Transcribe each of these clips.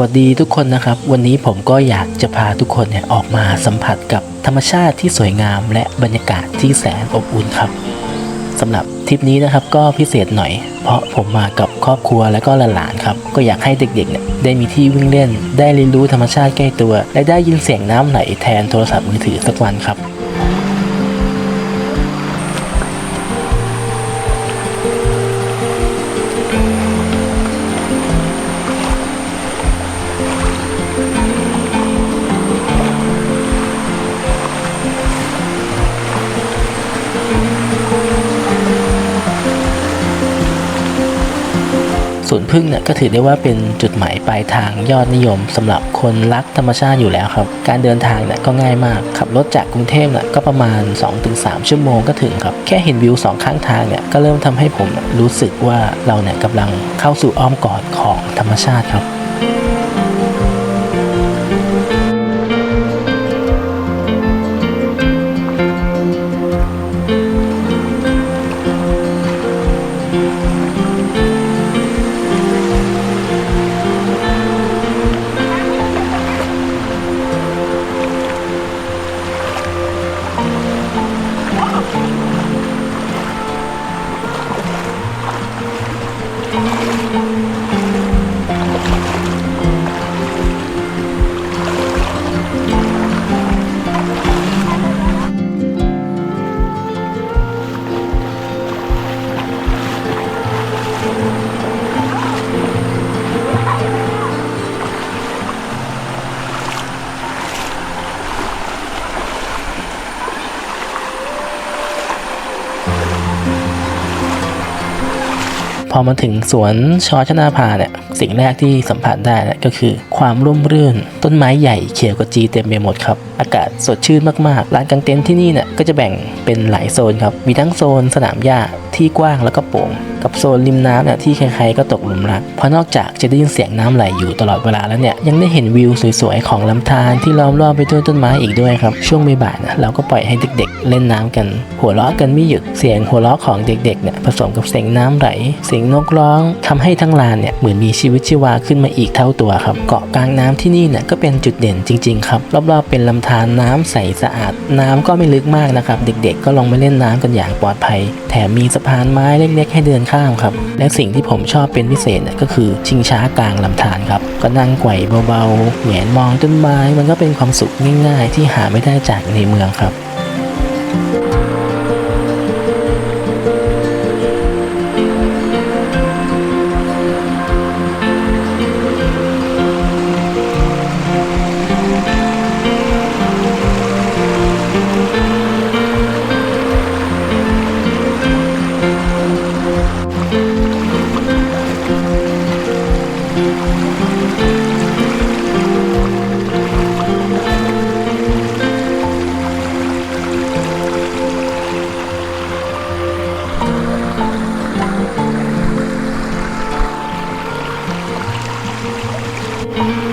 วัสดีทุกคนนะครับ วันนี้ผมก็อยากจะพาทุกคนเนี่ยออกมาสัมผัสกับธรรมชาติที่สวยงาม และบรรยากาศที่แสนอบอุ่นครับสำหรับทริปนี้นะครับก็พิเศษหน่อย เพราะผมมากับครอบครัวและก็หลานๆครับก็อยากให้เด็กๆเนี่ยได้มีที่วิ่งเล่น ได้เรียนรู้ธรรมชาติใกล้ตัว และได้ยินเสียงน้ำไหลแทนโทรศัพท์มือถือสักวันครับ สวนพึ่งเนี่ยก็ถือได้ว่าเป็นจุดหมายปลายทางยอดนิยมสำหรับคนรักธรรมชาติอยู่แล้วครับ การเดินทางเนี่ยก็ง่ายมาก ขับรถจากกรุงเทพเนี่ยก็ประมาณ 2-3 ชั่วโมงก็ถึงครับ แค่เห็นวิวสองข้างทางเนี่ยก็เริ่มทำให้ผมรู้สึกว่าเราเนี่ยกำลังเข้าสู่อ้อมกอดของธรรมชาติครับ พอมาถึงสวนชอชนาภาเนี่ย สิ่งแรกที่สัมผัสได้ก็คือ ความร่มรื่น ต้นไม้ใหญ่เขียวกจีเต็มไปหมดครับ อากาศสดชื่นมากๆ ร้านกางเต็นท์ที่นี่เนี่ยก็จะแบ่งเป็นหลายโซนครับ มีทั้งโซนสนามหญ้าที่กว้างแล้วก็โปร่ง กับโซนริมน้ำเนี่ยที่ใครๆก็ตกหลุมรัก เพราะนอกจากจะได้ยินเสียงน้ำไหลอยู่ตลอดเวลาแล้วเนี่ยยังได้เห็นวิวสวยๆของลำธารที่ล้อมรอบไปด้วยต้นไม้อีกด้วยครับ ช่วงบ่ายๆนะเราก็ปล่อยให้เด็กๆ เล่นน้ำกัน หัวเราะกันไม่หยุดเสียงหัวเราะของเด็กๆเนี่ยผสมกับเสียงน้ำไหล เสียงนกร้องทำให้ทั้งลานเนี่ยเหมือนมีชีีวิตชีวาขึ้นมาอีกเท่าตัวครับ เกาะกลางน้ำที่นี่เนี่ยก็เป็นจุดเด่นจริงๆครับ รอบๆเป็นลำธารน้ำใสสะอาด น้ำก็ไม่ลึกมากนะครับ เด็กๆ ก็ลงไปเล่นน้ำกันอย่างปลอดภัย แถมมีสะพานไม้เล็กๆ ให้เดินข้ามครับ และสิ่งที่ผมชอบเป็นพิเศษเนี่ยก็คือชิงช้ากลางลำธารครับ ก็นั่งไกวเบาๆแหงนมองต้นไม้ มันก็เป็นความสุขง่าย ๆ ที่หาไม่ได้จากในเมืองครับ แ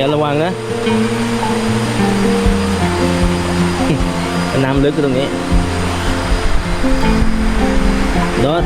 ยระวังนะน้ำลึกตรงนี้รถ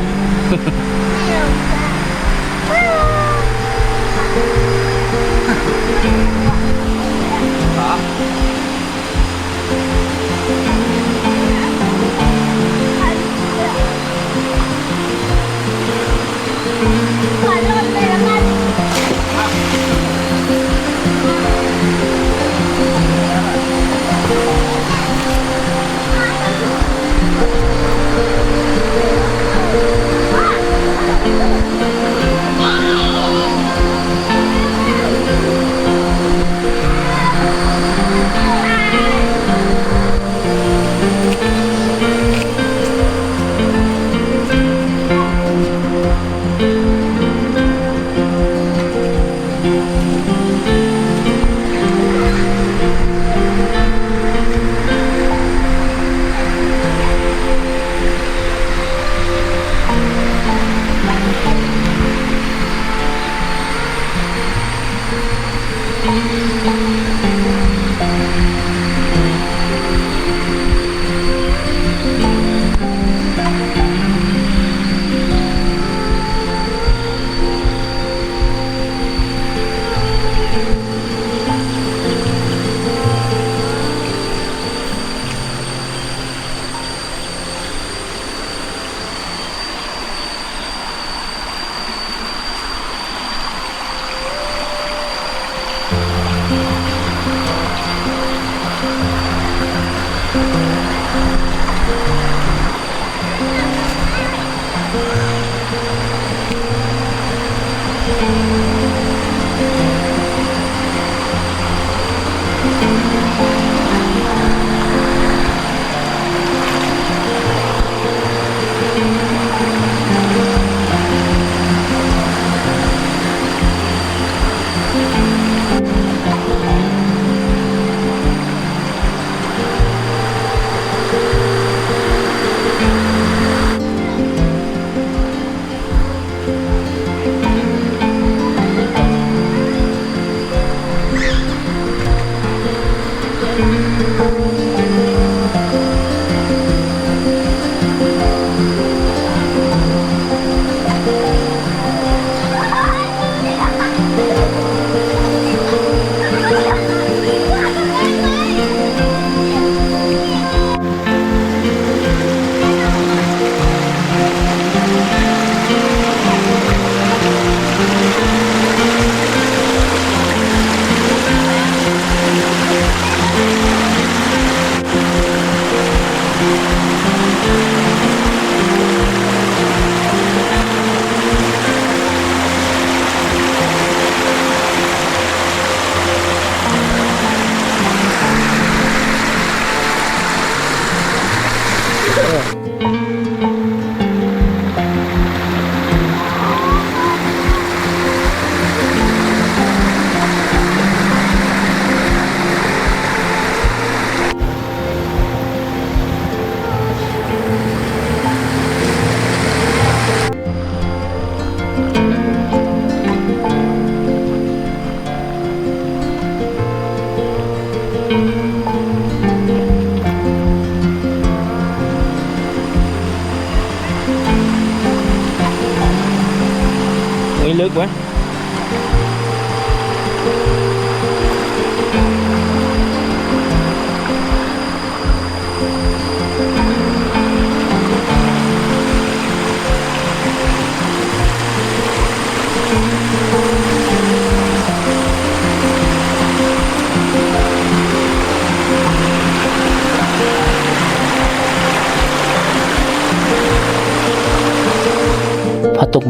ไม่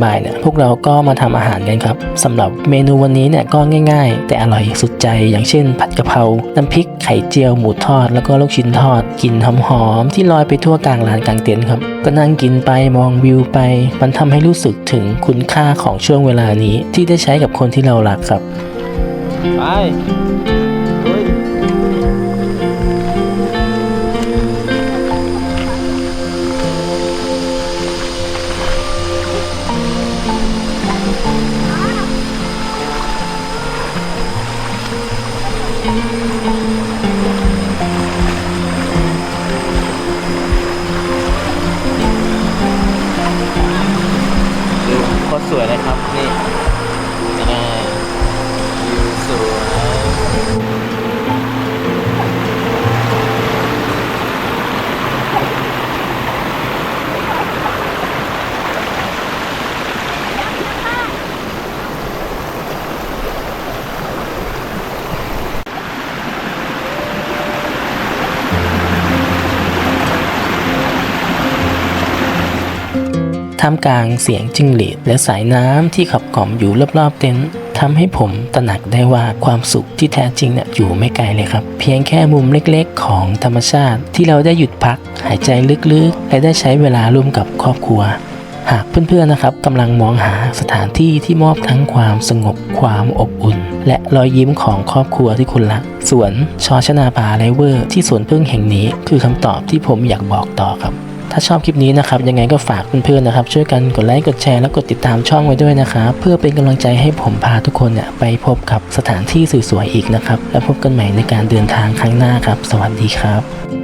บ่ายเนี่ยพวกเราก็มาทำอาหารกันครับสำหรับเมนูวันนี้เนี่ยก็ง่าย ๆ แต่อร่อยสุดใจอย่างเช่น ผัดกะเพราน้ำพริกไข่เจียวหมูทอด แล้วก็ลูกชิ้นทอดกลิ่นหอมๆที่ลอยไปทั่วกลางลานกลางเต็นท์ครับก็นั่งกินไปมองวิวไป มันทำให้รู้สึกถึงคุณค่าของช่วงเวลานี้ที่ได้ใช้กับคนที่เรารักครับไป มกลางเสียงจิ้งหรีดและสายน้ำที่ขับกล่อมอยู่รอบๆเต็นท์ทำให้ผมตระหนักได้ว่าความสุขที่แท้จริงเนี่ยอยู่ไม่ไกลเลยครับ เพียงแค่มุมเล็กๆ ของธรรมชาติ ที่เราได้หยุดพัก หายใจลึกๆ และได้ใช้เวลาร่วมกับครอบครัว หากเพื่อนๆนะครับกำลังมองหาสถานที่ที่มอบทั้งความสงบความอบอุ่น และรอยยิ้มของครอบครัวที่คุณรักสวนชอชนาภาไลเวอร์ ที่สวนพึ่งแห่งนี้คือคำตอบที่ผมอยากบอกต่อครับ ถ้าชอบคลิปนี้นะครับยังไงก็ฝากเพื่อนๆนะครับ ช่วยกันกดไลค์กดแชร์และกดติดตามช่องไว้ด้วยนะครับเพื่อเป็นกำลังใจให้ผมพาทุกคนเนี่ยไปพบกับสถานที่สวยๆอีกนะครับ แล้วพบกันใหม่ในการเดินทางครั้งหน้าครับ สวัสดีครับ